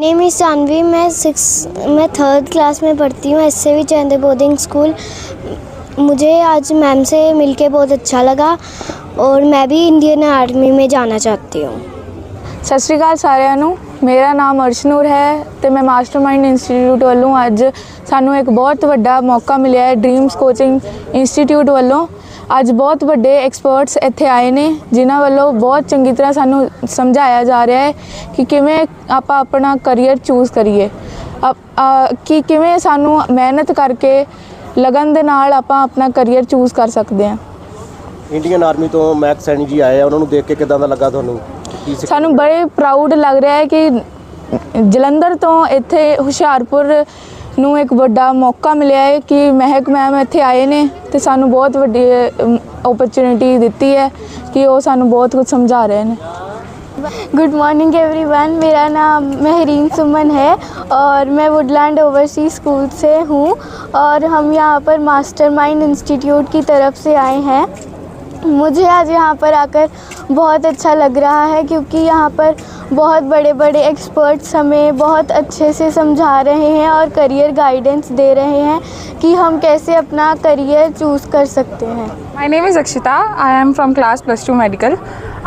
Name is Saanvi मैं six मैं third class में पढ़ती हूँ एस से वी चंद बोर्डिंग स्कूल मुझे आज मैम से मिलके बहुत अच्छा लगा और मैं भी इंडियन आर्मी में जाना चाहती हूँ ਸਤਿ ਸ਼੍ਰੀ ਅਕਾਲ ਸਾਰਿਆਂ ਨੂੰ ਮੇਰਾ ਨਾਮ ਅਰਸ਼ਨੂਰ ਹੈ ਤੇ ਮੈਂ ਮਾਸਟਰਮਾਈਂਡ ਇੰਸਟੀਚਿਊਟ ਵੱਲੋਂ ਅੱਜ ਸਾਨੂੰ ਇੱਕ ਬਹੁਤ ਵੱਡਾ ਮੌਕਾ ਮਿਲਿਆ ਹੈ ਡ੍ਰੀਮਸ ਕੋਚਿੰਗ ਇੰਸਟੀਚਿਊਟ ਵੱਲੋਂ ਅੱਜ ਬਹੁਤ ਵੱਡੇ ਐਕਸਪਰਟਸ ਇੱਥੇ ਆਏ ਨੇ ਜਿਨ੍ਹਾਂ ਵੱਲੋਂ ਬਹੁਤ ਚੰਗੀ ਤਰ੍ਹਾਂ ਸਾਨੂੰ ਸਮਝਾਇਆ ਜਾ ਰਿਹਾ ਹੈ ਕਿ ਕਿਵੇਂ ਆਪਾਂ ਆਪਣਾ ਕਰੀਅਰ ਚੂਜ਼ ਕਰੀਏ। ਕਿ ਕਿਵੇਂ ਸਾਨੂੰ ਮਿਹਨਤ ਕਰਕੇ ਲਗਨ ਦੇ ਨਾਲ ਆਪਾਂ ਆਪਣਾ ਕਰੀਅਰ ਚੂਜ਼ ਕਰ ਸਕਦੇ ਹਾਂ। ਇੰਡੀਅਨ ਆਰਮੀ ਤੋਂ ਮੈਕ ਸੈਣੀ ਜੀ ਆਏ ਆ ਉਹਨਾਂ ਨੂੰ ਦੇਖ ਕੇ ਕਿਦਾਂ ਦਾ ਲੱਗਾ ਤੁਹਾਨੂੰ? ਸਾਨੂੰ ਬੜੇ ਪ੍ਰਾਊਡ ਲੱਗ ਰਿਹਾ ਹੈ ਕਿ ਜਲੰਧਰ ਤੋਂ ਇੱਥੇ ਹੁਸ਼ਿਆਰਪੁਰ ਨੂੰ ਇੱਕ ਵੱਡਾ ਮੌਕਾ ਮਿਲਿਆ ਹੈ ਕਿ ਮਹਿਕ ਮੈਮ ਇੱਥੇ ਆਏ ਨੇ ਤੇ ਸਾਨੂੰ ਬਹੁਤ ਵੱਡੀ ਓਪਰਚੁਨਿਟੀ ਦਿੱਤੀ ਹੈ ਕਿ ਉਹ ਸਾਨੂੰ ਬਹੁਤ ਕੁਝ ਸਮਝਾ ਰਹੇ ਨੇ गुड मॉर्निंग एवरीवन मेरा नाम महरीन सुमन है और मैं वुडलैंड ओवरसीज स्कूल से हूँ और हम यहाँ पर मास्टरमाइंड इंस्टीट्यूट की तरफ से आए हैं मुझे आज यहाँ पर आकर बहुत अच्छा लग रहा है क्योंकि यहाँ पर बहुत बड़े बड़े एक्सपर्ट्स हमें बहुत अच्छे से समझा रहे हैं और करियर गाइडेंस दे रहे हैं कि हम कैसे अपना करियर चूज़ कर सकते हैं। My name is Akshita I am from class plus two medical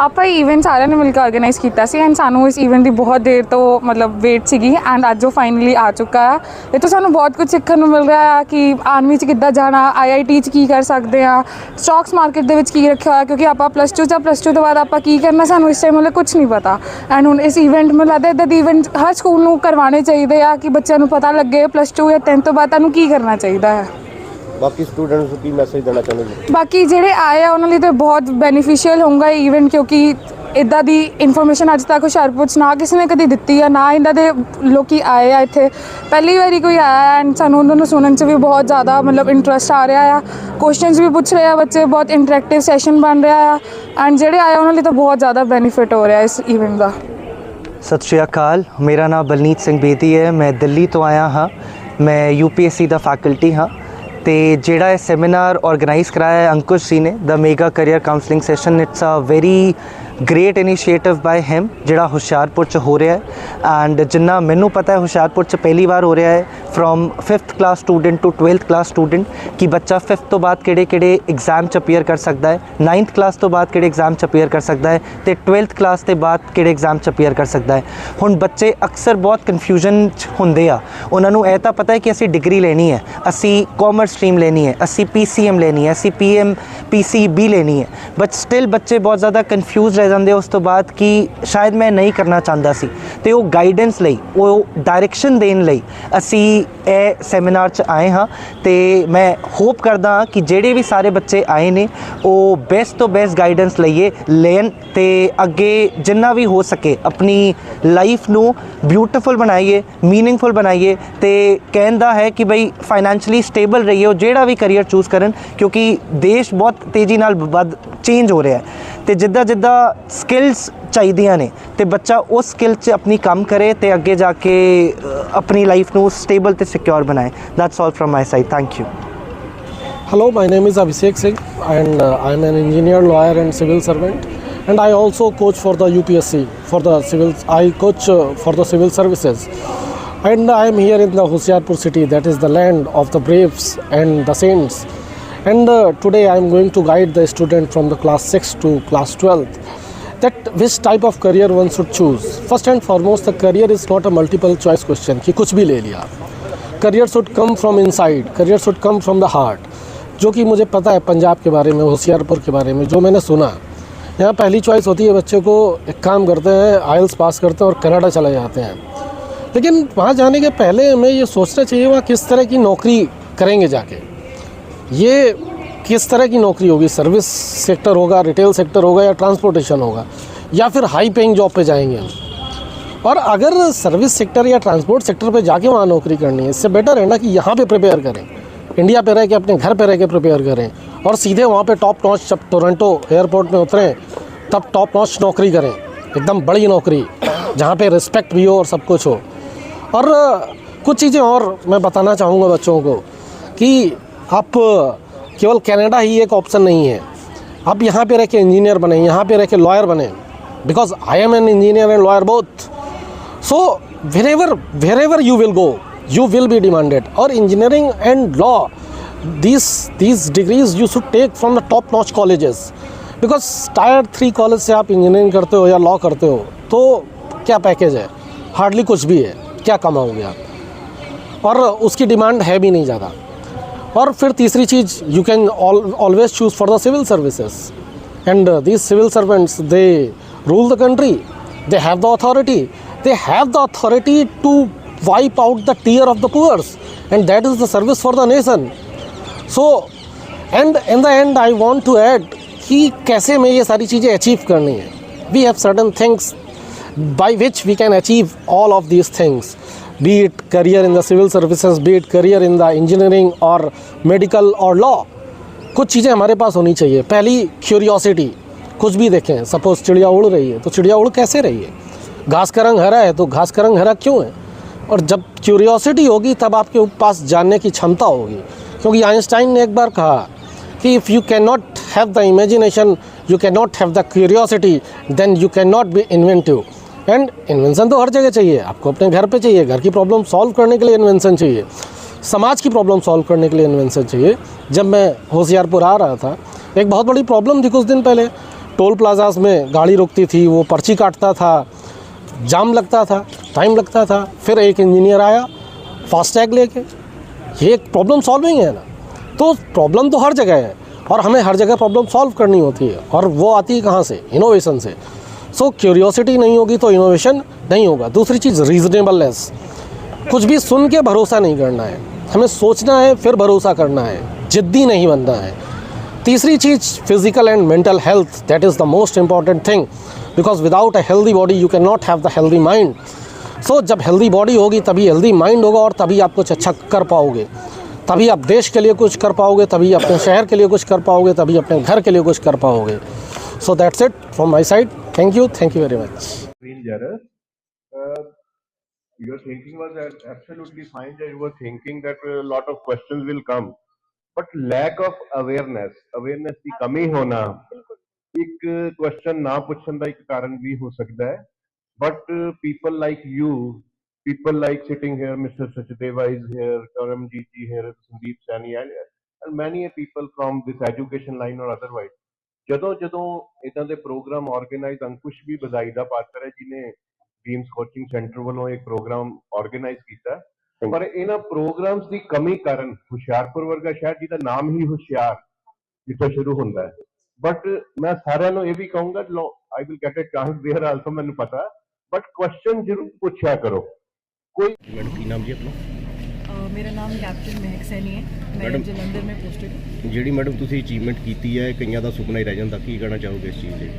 ਆਪਾਂ ਇਹ ਇਵੈਂਟ ਸਾਰਿਆਂ ਨੇ ਮਿਲ ਕੇ ਆਰਗੇਨਾਈਜ਼ ਕੀਤਾ ਸੀ ਐਂਡ ਸਾਨੂੰ ਇਸ ਈਵੈਂਟ ਦੀ ਬਹੁਤ ਦੇਰ ਤੋਂ, ਮਤਲਬ ਵੇਟ ਸੀਗੀ ਐਂਡ ਅੱਜ ਉਹ ਫਾਈਨਲੀ ਆ ਚੁੱਕਾ ਆ। ਇਹ ਤੋਂ ਸਾਨੂੰ ਬਹੁਤ ਕੁਝ ਸਿੱਖਣ ਨੂੰ ਮਿਲ ਰਿਹਾ ਆ ਕਿ ਆਰਮੀ 'ਚ ਕਿੱਦਾਂ ਜਾਣਾ ਆਈਆਈਟੀ 'ਚ ਕੀ ਕਰ ਸਕਦੇ ਆ ਸਟਾਕਸ ਮਾਰਕੀਟ ਦੇ ਵਿੱਚ ਕੀ ਰੱਖਿਆ ਹੋਇਆ, ਕਿਉਂਕਿ ਆਪਾਂ ਪਲੱਸ 2 ਜਾਂ ਪਲੱਸ 2 ਤੋਂ ਬਾਅਦ ਆਪਾਂ ਕੀ ਕਰਨਾ ਸਾਨੂੰ ਇਸ ਟਾਈਮ ਮਤਲਬ ਕੁਝ ਨਹੀਂ ਪਤਾ। ਐਂਡ ਹੁਣ ਇਸ ਈਵੈਂਟ ਮੈਨੂੰ ਲੱਗਦਾ ਇੱਦਾਂ ਦੀ ਇਵੈਂਟ ਹਰ ਸਕੂਲ ਨੂੰ ਕਰਵਾਉਣੇ ਚਾਹੀਦੇ ਆ ਕਿ ਬੱਚਿਆਂ ਨੂੰ ਪਤਾ ਲੱਗੇ ਪਲੱਸ 2 ਜਾਂ 10 ਤੋਂ ਬਾਅਦ ਤੁਹਾਨੂੰ ਕੀ ਕਰਨਾ ਚਾਹੀਦਾ ਹੈ। ਬਾਕੀ ਸਟੂਡੈਂਟਸ ਨੂੰ ਕੀ ਮੈਸੇਜ ਦੇਣਾ ਚਾਹੁੰਦੇ ਜੀ? ਬਾਕੀ ਜਿਹੜੇ ਆਏ ਆ ਉਹਨਾਂ ਲਈ ਤਾਂ ਬਹੁਤ ਬੈਨੀਫੀਸ਼ੀਅਲ ਹੋਊਗਾ ਇਹ ਇਵੈਂਟ ਕਿਉਂਕਿ ਇਦਾਂ ਦੀ ਇਨਫੋਰਮੇਸ਼ਨ ਅੱਜ ਤੱਕ ਹੁਸ਼ਿਆਰਪੁਰ 'ਚ ਨਾ ਕਿਸੇ ਨੇ ਕਦੀ ਦਿੱਤੀ ਆ ਨਾ ਇਹਨਾਂ ਦੇ ਲੋਕੀ ਆਏ ਆ ਇੱਥੇ। ਪਹਿਲੀ ਵਾਰੀ ਕੋਈ ਆਇਆ ਐਂਡ ਸਾਨੂੰ ਉਹਨਾਂ ਨੂੰ ਸੁਣਨ 'ਚ ਵੀ ਬਹੁਤ ਜ਼ਿਆਦਾ ਮਤਲਬ ਇੰਟਰਸਟ ਆ ਰਿਹਾ ਆ। ਕੁਐਸਚਨਸ ਵੀ ਪੁੱਛ ਰਹੇ ਆ ਬੱਚੇ ਬਹੁਤ ਇੰਟਰੈਕਟਿਵ ਸੈਸ਼ਨ ਬਣ ਰਿਹਾ ਆ। ਐਂਡ ਜਿਹੜੇ ਆਏ ਉਹਨਾਂ ਲਈ ਤਾਂ ਬਹੁਤ ਜ਼ਿਆਦਾ ਬੈਨੀਫਿਟ ਹੋ ਰਿਹਾ ਇਸ ਇਵੈਂਟ ਦਾ। ਸਤਿ ਸ਼੍ਰੀ ਅਕਾਲ ਮੇਰਾ ਨਾਮ ਬਲਨੀਤ ਸਿੰਘ ਬੇਦੀ ਹੈ। ਮੈਂ ਦਿੱਲੀ ਤੋਂ ਆਇਆ ਹਾਂ। ਮੈਂ ਯੂਪੀਐਸਸੀ ਦਾ ਫੈਕਲਟੀ ਹਾਂ। ਤੇ ਜਿਹੜਾ ਇਹ ਸੈਮੀਨਾਰ ਆਰਗੇਨਾਈਜ਼ ਕਰਾਇਆ ਹੈ ਅੰਕੁਸ਼ ਜੀ ਨੇ ਦਾ mega career counselling session it's a very great initiative by him ਜਿਹੜਾ ਹੁਸ਼ਿਆਰਪੁਰ ਚ ਹੋ ਰਿਹਾ ਹੈ। ਐਂਡ ਜਿੰਨਾ ਮੈਨੂੰ ਪਤਾ ਹੈ, ਹੁਸ਼ਿਆਰਪੁਰ ਚ ਪਹਿਲੀ ਵਾਰ ਹੋ ਰਿਹਾ ਹੈ from 5th class student to 12th class student ਕਿ ਬੱਚਾ 5th ਤੋਂ ਬਾਅਦ ਕਿਹੜੇ ਕਿਹੜੇ ਐਗਜ਼ਾਮ ਚ ਅਪੀਅਰ ਕਰ ਸਕਦਾ ਹੈ 9th ਕਲਾਸ ਤੋਂ ਬਾਅਦ ਕਿਹੜੇ ਐਗਜ਼ਾਮ ਚ ਅਪੀਅਰ ਕਰ ਸਕਦਾ ਹੈ, ਤੇ 12th ਕਲਾਸ ਦੇ ਬਾਅਦ ਕਿਹੜੇ ਐਗਜ਼ਾਮ ਚ ਅਪੀਅਰ ਕਰ ਸਕਦਾ ਹੈ। ਹੁਣ ਬੱਚੇ ਅਕਸਰ ਬਹੁਤ ਕਨਫਿਊਜ਼ਨ ਚ ਹੁੰਦੇ ਆ। ਉਹਨਾਂ ਨੂੰ ਇਹ ਤਾਂ ਪਤਾ ਹੈ ਕਿ ਅਸੀਂ ਡਿਗਰੀ ਲੈਣੀ ਹੈ, ਅਸੀਂ ਕਾਮਰਸ ਸਟਰੀਮ ਲੈਣੀ ਹੈ, ਅਸੀਂ ਪੀਸੀਐਮ ਲੈਣੀ ਹੈ, ਅਸੀਂ ਪੀਐਮ ਪੀਸੀਬੀ ਲੈਣੀ ਹੈ। ਬਟ ਸਟਿਲ ਬੱਚੇ ਬਹੁਤ ਜ਼ਿਆਦਾ ਕਨਫਿਊਜ਼ ਰਹਿ ਜਾਂਦੇ ਉਸ ਤੋਂ ਬਾਅਦ ਕਿ ਸ਼ਾਇਦ ਮੈਂ ਨਹੀਂ ਕਰਨਾ ਚਾਹੁੰਦਾ ਸੀ। ਤੇ ਉਹ ਗਾਈਡੈਂਸ ਲਈ, ਉਹ ਡਾਇਰੈਕਸ਼ਨ ਦੇਣ ਲਈ ਅਸੀਂ ਇਹ ਸੈਮੀਨਾਰ 'ਚ ਆਏ ਹਾਂ ਤੇ ਮੈਂ ਹੋਪ ਕਰਦਾ ਹਾਂ ਕਿ ਜਿਹੜੇ ਵੀ ਸਾਰੇ ਬੱਚੇ ਆਏ ਨੇ, ਉਹ ਬੈਸਟ ਤੋਂ ਬੈਸਟ ਗਾਈਡੈਂਸ ਲਈਏ ਲੈਣ ਤੇ ਅੱਗੇ ਜਿੰਨਾ ਵੀ ਹੋ ਸਕੇ ਆਪਣੀ ਲਾਈਫ ਨੂੰ ਬਿਊਟੀਫੁਲ ਬਣਾਈਏ ਮੀਨਿੰਗਫੁਲ ਬਣਾਈਏ ਤੇ ਕਹਿੰਦਾ ਹੈ ਕਿ ਬਈ ਫਾਈਨੈਂਸ਼ਲੀ ਸਟੇਬਲ ਰਹੀਏ, ਉਹ ਜਿਹੜਾ ਵੀ ਕੈਰੀਅਰ ਚੂਜ਼ ਕਰਨ ਕਿਉਂਕਿ ਦੇਸ਼ ਬਹੁਤ ਤੇਜ਼ੀ ਨਾਲ ਵੱਧ ਚੇਂਜ ਹੋ ਰਿਹਾ ਹੈ। ਤੇ ਜਿੱਦਾਂ ਜਿੱਦਾਂ ਸਕਿੱਲਸ ਚਾਹੀਦੀਆਂ ਨੇ ਤੇ ਬੱਚਾ ਉਸ ਸਕਿੱਲ 'ਚ ਆਪਣੀ ਕੰਮ ਕਰੇ ਤੇ ਅੱਗੇ ਜਾ ਕੇ ਅ, ਆਪਣੀ ਲਾਈਫ ਨੂੰ ਸਟੇਬਲ ਤੇ ਸਿਕਿਉਰ ਬਣਾਏ that's all from my side thank you Hello, my name is Abhishek Singh and uh, I am an engineer, lawyer and civil servant and I also coach for the UPSC for the civil I coach uh, for the civil services and I am here in the Hoshiarpur city that is the land of the braves and the saints and uh, today I am going to guide the student from the class 6 to class 12 that which type of career one should choose? First and foremost, the career is not a multiple choice question. कि कुछ भी ले लिया। Career should come from inside career should come from the heart जो कि मुझे पता है पंजाब के बारे में, होशियारपुर के बारे में, जो मैंने सुना। यहाँ पहली चॉइस होती है, बच्चे को एक काम करते हैं आइल्स पास करते हैं और कनाडा चले जाते हैं। लेकिन वहाँ जाने के पहले हमें ये सोचना चाहिए, वहाँ किस तरह की नौकरी करेंगे जाके। ये किस तरह की नौकरी होगी? सर्विस सेक्टर होगा रिटेल सेक्टर होगा या ट्रांसपोर्टेशन होगा? या फिर हाई पेइंग जॉब पे जाएँगे हम? और अगर सर्विस सेक्टर या ट्रांसपोर्ट सेक्टर पे जाके वहाँ नौकरी करनी है, इससे बेटर है ना कि यहाँ पे प्रिपेयर करें। इंडिया पे रह के, अपने घर पे रह के प्रिपेयर करें। और सीधे वहाँ पे टॉप नॉच जब टोरंटो एयरपोर्ट में उतरें, तब टॉप नॉच नौकरी करें। एकदम बड़ी नौकरी, जहाँ पे रिस्पेक्ट भी हो और सब कुछ हो। और कुछ चीज़ें और मैं बताना चाहूँगा बच्चों को कि आप केवल कनाडा ही एक ऑप्शन नहीं है। आप यहाँ पे रह के इंजीनियर बने, यहाँ पे रह के लॉयर बने। Because I am an engineer and lawyer both so wherever wherever you will go you will be demanded और engineering and law these these degrees you should take from the top notch colleges because tier three college से आप engineering करते हो या law करते हो तो क्या पैकेज है? हार्डली कुछ भी है। क्या कमाओगे आप? और उसकी डिमांड है भी नहीं ज़्यादा। और फिर तीसरी चीज़ you can always choose for the civil services and these civil servants they rule the country they have the authority they have the authority to wipe out the tear of the poor and that is the service for the nation so and in the end i want to add कि कैसे में ये सारी चीज़ें achieve करनी है we have certain things by which we can achieve all of these things be it career in the civil services, be it career in the engineering or medical or law, कुछ चीज़ें हमारे पास होनी चाहिए। पहली curiosity कुछ भी देखें suppose चिड़िया उड़ रही है तो चिड़िया उड़ कैसे रही है? घास का रंग हरा है तो घास का रंग हरा क्यों है? और जब क्यूरियोसिटी होगी, तब आपके पास जानने की क्षमता होगी। क्योंकि आइंस्टाइन ने एक बार कहा कि if you can not have the imagination you can not have the curiosity then you can not be inventive and invention तो हर जगह चाहिए। आपको अपने घर पे चाहिए। घर की प्रॉब्लम सॉल्व करने के लिए इन्वेंशन चाहिए। समाज की प्रॉब्लम सॉल्व करने के लिए इन्वेंशन चाहिए। जब मैं होशियारपुर आ रहा था, एक बहुत बड़ी प्रॉब्लम थी कुछ दिन पहले। टोल प्लाजाज में गाड़ी रुकती थी, वो पर्ची काटता था, जाम लगता था टाइम लगता था। फिर एक इंजीनियर आया फास्टैग लेके। ये एक प्रॉब्लम सॉल्विंग है ना। तो प्रॉब्लम तो हर जगह है। और हमें हर जगह प्रॉब्लम सॉल्व करनी होती है। और वो आती है कहाँ से? इनोवेशन से। सो क्यूरियोसिटी नहीं होगी तो इनोवेशन नहीं होगा। दूसरी चीज़ रीजनेबलनेस कुछ भी सुन के भरोसा नहीं करना है। हमें सोचना है, फिर भरोसा करना है। जिद्दी नहीं बनना है। तीसरी चीज़ physical and mental health that is the most important thing because without a healthy body you can not have the healthy mind so जब हेल्दी बॉडी होगी, तभी हेल्दी माइंड होगा और तभी आप कुछ अच्छा कर पाओगे। तभी आप देश के लिए कुछ कर पाओगे, तभी अपने शहर के लिए कुछ कर पाओगे, तभी अपने घर के लिए कुछ कर पाओगे। So that's it from my side. Thank you. Thank you very much. Uh, your thinking was absolutely fine. You were thinking that a lot of questions will come. But lack of awareness, awareness की कमी होना एक uh, question ना पूछने का एक कारण भी हो सकता है but uh, people like you, people like sitting here, Mr. Sachdeva is here, Karam Ji here, Sandeep Sani, and, and many people from this education line or otherwise, ਜਦੋਂ ਜਦੋਂ ਇਦਾਂ ਦੇ ਪ੍ਰੋਗਰਾਮ ਆਰਗੇਨਾਈਜ਼ ਅੰਕੁਸ਼ ਵੀ ਬਧਾਈ ਦਾ ਪਾਤਰ ਹੈ ਜਿਨੇ ਡ੍ਰੀਮਸ ਕੋਚਿੰਗ ਸੈਂਟਰ ਵੱਲੋਂ ਇੱਕ ਪ੍ਰੋਗਰਾਮ ਆਰਗੇਨਾਈਜ਼ ਕੀਤਾ। ਪਰ ਇਹਨਾਂ ਪ੍ਰੋਗਰਾਮਸ ਦੀ ਕਮੀ ਕਾਰਨ ਹੁਸ਼ਿਆਰਪੁਰ ਵਰਗਾ ਸ਼ਹਿਰ ਜਿਹਦਾ ਨਾਮ ਹੀ ਹੁਸ਼ਿਆਰ ਜਿੱਥੋਂ ਸ਼ੁਰੂ ਹੁੰਦਾ ਹੈ। ਬਟ ਮੈਂ ਸਾਰਿਆਂ ਨੂੰ ਇਹ ਵੀ ਕਹੂੰਗਾ ਲੋ I will get a chance there also ਮੈਨੂੰ ਪਤਾ ਬਟ ਕੁਐਸਚਨ ਜ਼ਰੂਰ ਪੁੱਛਿਆ ਕਰੋ। ਕੋਈ ਮੈਡਮ ਕੀ ਨਾਮ ਜੀ ਆਪਣਾ? ਮੇਰਾ ਨਾਮ ਕੈਪਟਨ ਮਹਿਕ ਸੈਣੀ ਹੈ ਮੈਂ ਮੈਡਮ- ਜਲੰਧਰ में पोस्टेड हूँ ਜਿਹੜੀ ਮੈਡਮ ਤੁਸੀਂ ਅਚੀਵਮੈਂਟ ਕੀਤੀ ਹੈ ਕਈਆਂ ਦਾ ਸੁਪਨਾ ਹੀ ਰਹਿ ਜਾਂਦਾ ਕੀ ਕਹਿਣਾ ਚਾਹੋਗੇ ਇਸ ਚੀਜ਼ ਦੇ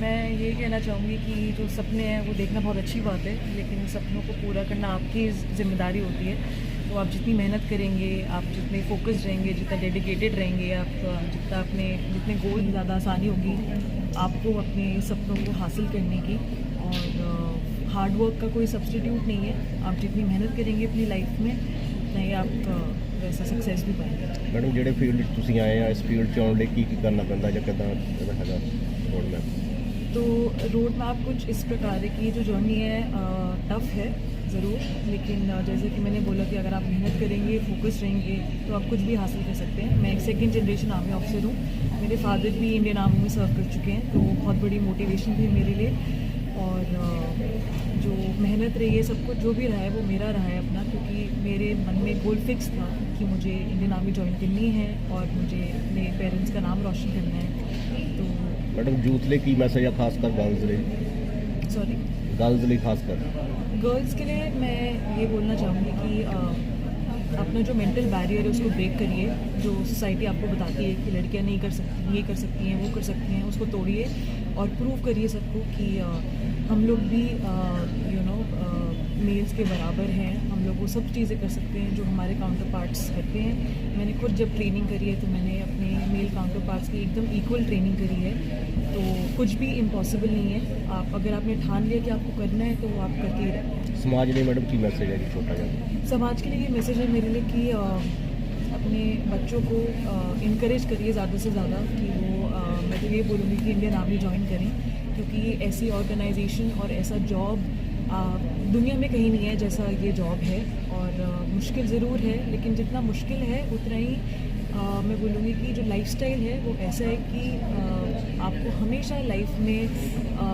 मैं ये कहना चाहूँगी कि जो सपने हैं वो देखना बहुत अच्छी बात है लेकिन सपनों को पूरा करना आपकी जिम्मेदारी होती है तो आप जितनी मेहनत करेंगे आप जितने फोकस रहेंगे जितना डेडिकेटेड रहेंगे आप अ, जितना अपने जितने गोल ज़्यादा आसानी होगी आपको अपने सपनों को हासिल करने की और हार्ड वर्क का कोई सब्सटीट्यूट नहीं है आप जितनी मेहनत करेंगे अपनी लाइफ में उतना ही आप अ, वैसा सक्सेस भी पाएंगे ਮੈਡਮ ਜਿਹੜੇ ਫੀਲਡ 'ਚ ਤੁਸੀਂ ਆਏ ਆ ਇਸ ਫੀਲਡ 'ਚ ਆਉਣ ਲਈ ਕੀ ਕੀ ਕਰਨਾ ਪੈਂਦਾ ਜਾਂ ਕਿੱਦਾਂ ਇਹਦਾ ਹੈਗਾ ਰੋਡ ਮੈਪ तो रोड मैप कुछ इस प्रकार है कि ये जो जर्नी है टफ़ है ज़रूर लेकिन अ, जैसे कि मैंने बोला कि अगर आप मेहनत करेंगे फोकस रहेंगे तो आप कुछ भी हासिल कर सकते हैं मैं एक सेकेंड जनरेशन आर्मी ऑफिसर हूँ मेरे फादर भी इंडियन आर्मी में सर्व कर चुके हैं तो बहुत बड़ी मोटिवेशन थी मेरे लिए और जो मेहनत रही है सब कुछ जो भी रहा है वो मेरा रहा है अपना क्योंकि मेरे मन में गोल फिक्स था कि मुझे इंडियन आर्मी ज्वाइन करनी है और मुझे अपने पेरेंट्स का नाम रोशन करना है। तो मैडम जूतले की मैसेज खासकर गर्ल्स लिए सॉरी गर्ल्स खासकर। गर्ल्स के लिए मैं ये बोलना चाहूँगी कि आ, अपना जो मेंटल बैरियर है उसको ब्रेक करिए। जो सोसाइटी आपको बताती है कि लड़कियाँ नहीं कर सकती ये कर सकती हैं वो कर सकती हैं उसको तोड़िए और प्रूव करिए सबको कि हम लोग भी यू नो मेल्स के बराबर हैं। हम लोग वो सब चीज़ें कर सकते हैं जो हमारे काउंटर पार्ट्स करते हैं। मैंने खुद जब ट्रेनिंग करी है तो मैंने अपने मेल काउंटर पार्ट्स की एकदम इक्वल ट्रेनिंग करी है। तो कुछ भी इम्पॉसिबल नहीं है। आप अगर आपने ठान लिया कि आपको करना है तो वो आप करके ही रहें समाज के लिए मैडम की मैसेज है छोटा सा। समाज के लिए ये मैसेज है मेरे लिए कि अपने बच्चों को इनक्रेज करिए ज़्यादा से ज़्यादा कि वो मैं तो ये बोलूँगी कि इंडियन आर्मी ज्वाइन करें। ये ऐसी ऑर्गेनाइजेशन और ऐसा जॉब दुनिया में कहीं नहीं है जैसा ये जॉब है। और मुश्किल ज़रूर है लेकिन जितना मुश्किल है उतना ही अ, मैं बोलूँगी कि जो लाइफस्टाइल है वो ऐसा है कि अ, आपको हमेशा लाइफ में अ,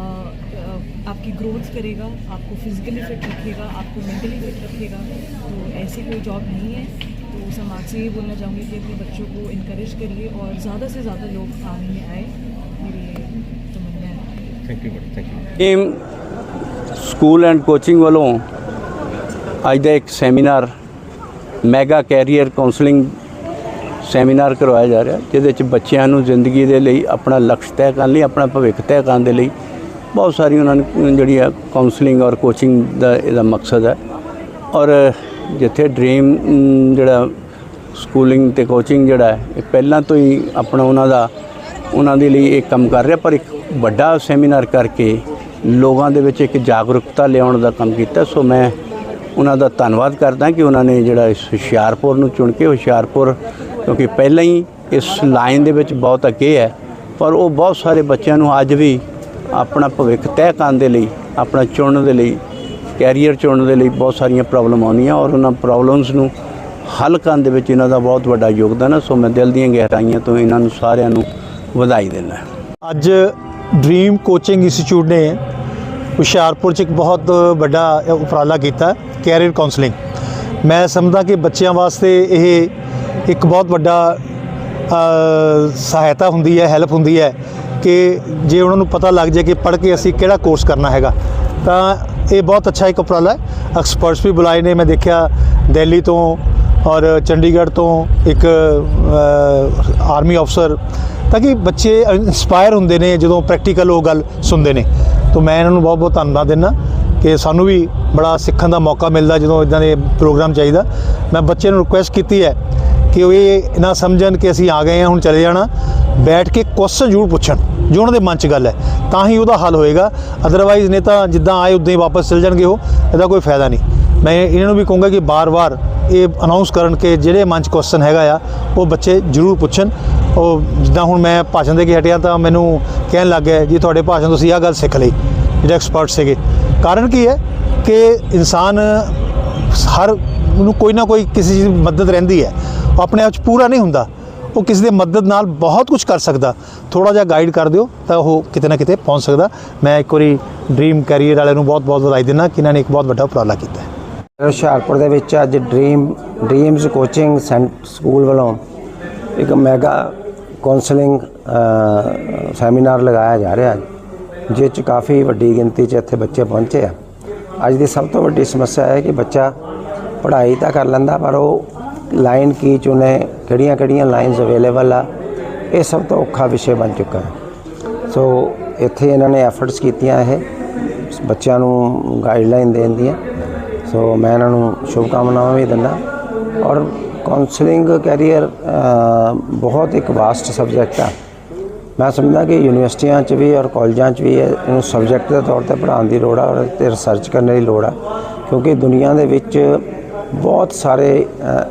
आपकी ग्रोथ करेगा आपको फिजिकली फिट रखेगा आपको मेंटली फिट रखेगा। तो ऐसी कोई जॉब नहीं है। तो समाज से ये बोलना चाहूँगी कि अपने बच्चों को इनक्रेज करिए और ज़्यादा से ज़्यादा लोग में आए। मेरी thank you madam thank you team school and coaching ਵੱਲੋਂ ਅੱਜ ਦਾ ਇੱਕ seminar mega career counselling seminar ਕਰਵਾਇਆ ਜਾ ਰਿਹਾ ਜਿਹਦੇ ਵਿੱਚ ਬੱਚਿਆਂ ਨੂੰ ਜ਼ਿੰਦਗੀ ਦੇ ਲਈ ਆਪਣਾ ਲਕਸ਼ ਤੈਅ ਕਰਨ ਲਈ ਆਪਣਾ ਭਵਿੱਖ ਤੈਅ ਕਰਨ ਦੇ ਲਈ ਬਹੁਤ ਸਾਰੀ ਉਹਨਾਂ ਨੂੰ ਜਿਹੜੀ ਆ ਕਾਉਂਸਲਿੰਗ ਔਰ ਕੋਚਿੰਗ ਦਾ ਇਹਦਾ ਮਕਸਦ ਹੈ ਔਰ ਜਿੱਥੇ ਡ੍ਰੀਮ ਜਿਹੜਾ ਸਕੂਲਿੰਗ ਤੇ ਕੋਚਿੰਗ ਜਿਹੜਾ ਹੈ ਇਹ ਪਹਿਲਾਂ ਤੋਂ ਹੀ ਆਪਣਾ ਉਹਨਾਂ ਦਾ ਉਹਨਾਂ ਦੇ ਲਈ ਇਹ ਕੰਮ ਕਰ ਰਿਹਾ ਪਰ ਇੱਕ ਵੱਡਾ ਸੈਮੀਨਾਰ ਕਰਕੇ ਲੋਕਾਂ ਦੇ ਵਿੱਚ ਇੱਕ ਜਾਗਰੂਕਤਾ ਲਿਆਉਣ ਦਾ ਕੰਮ ਕੀਤਾ। ਸੋ ਮੈਂ ਉਹਨਾਂ ਦਾ ਧੰਨਵਾਦ ਕਰਦਾ ਕਿ ਉਹਨਾਂ ਨੇ ਜਿਹੜਾ ਇਸ ਹੁਸ਼ਿਆਰਪੁਰ ਨੂੰ ਚੁਣ ਕੇ, ਹੁਸ਼ਿਆਰਪੁਰ ਕਿਉਂਕਿ ਪਹਿਲਾਂ ਹੀ ਇਸ ਲਾਈਨ ਦੇ ਵਿੱਚ ਬਹੁਤ ਅੱਗੇ ਹੈ, ਪਰ ਉਹ ਬਹੁਤ ਸਾਰੇ ਬੱਚਿਆਂ ਨੂੰ ਅੱਜ ਵੀ ਆਪਣਾ ਭਵਿੱਖ ਤੈਅ ਕਰਨ ਦੇ ਲਈ, ਆਪਣਾ ਚੁਣਨ ਦੇ ਲਈ, ਕੈਰੀਅਰ ਚੁਣਨ ਦੇ ਲਈ ਬਹੁਤ ਸਾਰੀਆਂ ਪ੍ਰੋਬਲਮ ਆਉਂਦੀਆਂ ਔਰ ਉਹਨਾਂ ਪ੍ਰੋਬਲਮਸ ਨੂੰ ਹੱਲ ਕਰਨ ਦੇ ਵਿੱਚ ਇਹਨਾਂ ਦਾ ਬਹੁਤ ਵੱਡਾ ਯੋਗਦਾਨ ਹੈ। ਸੋ ਮੈਂ ਦਿਲ ਦੀਆਂ ਗਹਿਰਾਈਆਂ ਤੋਂ ਇਹਨਾਂ ਨੂੰ ਸਾਰਿਆਂ ਨੂੰ ਵਧਾਈ ਦਿੰਦਾ। ਅੱਜ ਡ੍ਰੀਮ ਕੋਚਿੰਗ ਇੰਸਟੀਚਿਊਟ ਨੇ ਹੁਸ਼ਿਆਰਪੁਰ 'ਚ ਇੱਕ ਬਹੁਤ ਵੱਡਾ ਉਪਰਾਲਾ ਕੀਤਾ ਕੈਰੀਅਰ ਕਾਉਂਸਲਿੰਗ ਮੈਂ ਸਮਝਦਾ ਕਿ ਬੱਚਿਆਂ ਵਾਸਤੇ ਇਹ ਇੱਕ ਬਹੁਤ ਵੱਡਾ ਸਹਾਇਤਾ ਹੁੰਦੀ ਹੈ ਹੈਲਪ ਹੁੰਦੀ ਹੈ ਕਿ ਜੇ ਉਹਨਾਂ ਨੂੰ ਪਤਾ ਲੱਗ ਜਾਏ ਕਿ ਪੜ੍ਹ ਕੇ ਅਸੀਂ ਕਿਹੜਾ ਕੋਰਸ ਕਰਨਾ ਹੈਗਾ, ਤਾਂ ਇਹ ਬਹੁਤ ਅੱਛਾ ਇੱਕ ਉਪਰਾਲਾ ਹੈ। ਐਕਸਪਰਟਸ ਵੀ ਬੁਲਾਏ ਨੇ, ਮੈਂ ਦੇਖਿਆ ਦਿੱਲੀ ਤੋਂ ਔਰ ਚੰਡੀਗੜ੍ਹ ਤੋਂ ਇੱਕ ਆਰਮੀ ਅਫਸਰ ਤਾਂ ਕਿ ਬੱਚੇ ਇਨਸਪਾਇਰ ਹੁੰਦੇ ਨੇ ਜਦੋਂ ਪ੍ਰੈਕਟੀਕਲ ਉਹ ਗੱਲ ਸੁਣਦੇ ਨੇ। ਤਾਂ ਮੈਂ ਇਹਨਾਂ ਨੂੰ ਬਹੁਤ ਬਹੁਤ ਧੰਨਵਾਦ ਦਿੰਦਾ ਕਿ ਸਾਨੂੰ ਵੀ ਬੜਾ ਸਿੱਖਣ ਦਾ ਮੌਕਾ ਮਿਲਦਾ ਜਦੋਂ ਇਦਾਂ ਦੇ ਪ੍ਰੋਗਰਾਮ ਚਾਹੀਦਾ। ਮੈਂ ਬੱਚੇ ਨੂੰ ਰਿਕੁਐਸਟ ਕੀਤੀ ਹੈ ਕਿ ਉਹ ਇਹ ਨਾ ਸਮਝਣ ਕਿ ਅਸੀਂ ਆ ਗਏ ਹਾਂ, ਹੁਣ ਚਲੇ ਜਾਣਾ। ਬੈਠ ਕੇ ਕੁਐਸਚਨ ਜ਼ਰੂਰ ਪੁੱਛਣ, ਜੋ ਉਹਨਾਂ ਦੇ ਮਨ 'ਚ ਗੱਲ ਹੈ, ਤਾਂ ਹੀ ਉਹਦਾ ਹੱਲ ਹੋਏਗਾ। ਅਦਰਵਾਈਜ਼ ਨੇ ਤਾਂ ਜਿੱਦਾਂ ਆਏ ਉਦਾਂ ਹੀ ਵਾਪਸ ਚਲ ਜਾਣਗੇ ਉਹ, ਇਹਦਾ ਕੋਈ ਫਾਇਦਾ ਨਹੀਂ। ਮੈਂ ਇਹਨਾਂ ਨੂੰ ਵੀ ਕਹੂੰਗਾ ਕਿ ਬਾਰ-ਬਾਰ ਇਹ ਅਨਾਉਂਸ ਕਰਨ ਕਿ ਜਿਹੜੇ ਮਨ 'ਚ ਕੁਐਸਚਨ ਹੈਗਾ ਆ, ਉਹ ਬੱਚੇ ਜ਼ਰੂਰ ਪੁੱਛਣ। ਉਹ ਜਿੱਦਾਂ ਹੁਣ ਮੈਂ ਭਾਸ਼ਣ ਦੇ ਕੇ ਹਟਿਆ ਤਾਂ ਮੈਨੂੰ ਕਹਿਣ ਲੱਗ ਗਿਆ, ਜੀ, ਤੁਹਾਡੇ ਭਾਸ਼ਣ ਤੋਂ ਅਸੀਂ ਆਹ ਗੱਲ ਸਿੱਖ ਲਈ, ਜਿਹੜੇ ਐਕਸਪਰਟ ਸੀਗੇ। ਕਾਰਨ ਕੀ ਹੈ ਕਿ ਇਨਸਾਨ ਹਰ ਨੂੰ ਕੋਈ ਨਾ ਕੋਈ ਕਿਸੇ ਚੀਜ਼ ਦੀ ਮਦਦ ਰਹਿੰਦੀ ਹੈ। ਉਹ ਆਪਣੇ ਆਪ 'ਚ ਪੂਰਾ ਨਹੀਂ ਹੁੰਦਾ। ਉਹ ਕਿਸੇ ਦੀ ਮਦਦ ਨਾਲ ਬਹੁਤ ਕੁਝ ਕਰ ਸਕਦਾ। ਥੋੜਾ ਜਿਹਾ ਗਾਈਡ ਕਰ ਦਿਓ ਤਾਂ ਉਹ ਕਿਤੇ ਨਾ ਕਿਤੇ ਪਹੁੰਚ ਸਕਦਾ। ਮੈਂ ਇੱਕ ਵਾਰੀ ਡ੍ਰੀਮ ਕੈਰੀਅਰ ਵਾਲਿਆਂ ਨੂੰ ਬਹੁਤ ਬਹੁਤ ਵਧਾਈ ਦਿੰਦਾ ਕਿ ਇਹਨਾਂ ਨੇ ਇੱਕ ਬਹੁਤ ਵੱਡਾ ਉਪਰਾਲਾ ਕੀਤਾ ਹੈ। ਹੁਸ਼ਿਆਰਪੁਰ ਦੇ ਵਿੱਚ ਅੱਜ dream dreams coaching centre school ਵੱਲੋਂ ਇੱਕ ਮੈਗਾ ਕਾਉਂਸਲਿੰਗ ਸੈਮੀਨਾਰ ਲਗਾਇਆ ਜਾ ਰਿਹਾ ਹੈ ਜਿਸ 'ਚ ਕਾਫੀ ਵੱਡੀ ਗਿਣਤੀ 'ਚ ਇੱਥੇ ਬੱਚੇ ਪਹੁੰਚੇ ਆ। ਅੱਜ ਦੀ ਸਭ ਤੋਂ ਵੱਡੀ ਸਮੱਸਿਆ ਹੈ ਕਿ ਬੱਚਾ ਪੜ੍ਹਾਈ ਤਾਂ ਕਰ ਲੈਂਦਾ, ਪਰ ਉਹ ਲਾਈਨ ਕੀ ਚੁਣੇ, ਕਿਹੜੀਆਂ ਕਿਹੜੀਆਂ ਲਾਈਨਸ ਅਵੇਲੇਬਲ ਆ, ਇਹ ਸਭ ਤੋਂ ਔਖਾ ਵਿਸ਼ੇ ਬਣ ਚੁੱਕਾ ਹੈ। ਸੋ ਇੱਥੇ ਇਹਨਾਂ ਨੇ ਐਫਰਟਸ ਕੀਤੀਆਂ ਇਹ, ਬੱਚਿਆਂ ਨੂੰ ਗਾਈਡਲਾਈਨ ਦੇਣ ਦੀਆਂ। ਸੋ ਮੈਂ ਇਹਨਾਂ ਨੂੰ ਸ਼ੁਭਕਾਮਨਾਵਾਂ ਵੀ ਦਿੰਦਾ ਔਰ ਕਾਉਂਸਲਿੰਗ ਕੈਰੀਅਰ ਬਹੁਤ ਇੱਕ ਵਾਸਟ ਸਬਜੈਕਟ ਆ। ਮੈਂ ਸਮਝਦਾ ਕਿ ਯੂਨੀਵਰਸਿਟੀਆਂ 'ਚ ਵੀ ਔਰ ਕਾਲਜਾਂ 'ਚ ਵੀ ਇਹਨੂੰ ਸਬਜੈਕਟ ਦੇ ਤੌਰ ਤੇ ਪੜ੍ਹਾਉਣ ਦੀ ਲੋੜ ਆ ਔਰ ਤੇ ਰਿਸਰਚ ਕਰਨ ਦੀ ਲੋੜ ਆ, ਕਿਉਂਕਿ ਦੁਨੀਆ ਦੇ ਵਿੱਚ ਬਹੁਤ ਸਾਰੇ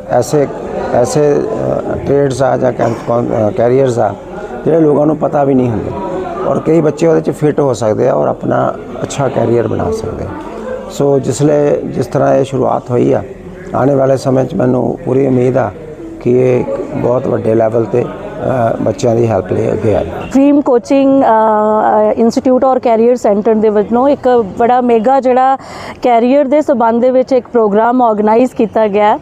ਐਸੇ ਐਸੇ ਟ੍ਰੇਡਸ ਆ ਜਾਂ ਕੈਰੀਅਰਸ ਆ, ਜਿਹੜੇ ਲੋਕਾਂ ਨੂੰ ਪਤਾ ਵੀ ਨਹੀਂ ਹੁੰਦੇ। ਔਰ ਕਈ ਬੱਚੇ ਉਹਦੇ 'ਚ ਫਿੱਟ ਹੋ ਸਕਦੇ ਆ ਔਰ ਆਪਣਾ ਅੱਛਾ ਕੈਰੀਅਰ ਬਣਾ ਸਕਦੇ ਸੋ ਜਿਸਲੇ, ਜਿਸ ਤਰ੍ਹਾਂ ਇਹ ਸ਼ੁਰੂਆਤ ਹੋਈ ਆ ਆਉਣ ਵਾਲੇ ਸਮੇਂ 'ਚ ਮੈਨੂੰ ਪੂਰੀ ਉਮੀਦ ਆ ਕਿ ਇਹ ਬਹੁਤ ਵੱਡੇ ਲੈਵਲ ਤੇ ਬੱਚਿਆਂ ਦੀ ਹੈਲਪ ਲਈ ਅੱਗੇ ਆਏ ਡ੍ਰੀਮ ਕੋਚਿੰਗ ਇੰਸਟੀਚਿਊਟ ਔਰ ਕੈਰੀਅਰ ਸੈਂਟਰ ਦੇ ਵੱਲੋਂ ਇੱਕ ਬੜਾ ਮੇਗਾ ਜਿਹੜਾ ਕੈਰੀਅਰ ਦੇ ਸਬੰਧ ਦੇ ਵਿੱਚ ਇੱਕ ਪ੍ਰੋਗਰਾਮ ਆਰਗੇਨਾਈਜ਼ ਕੀਤਾ ਗਿਆ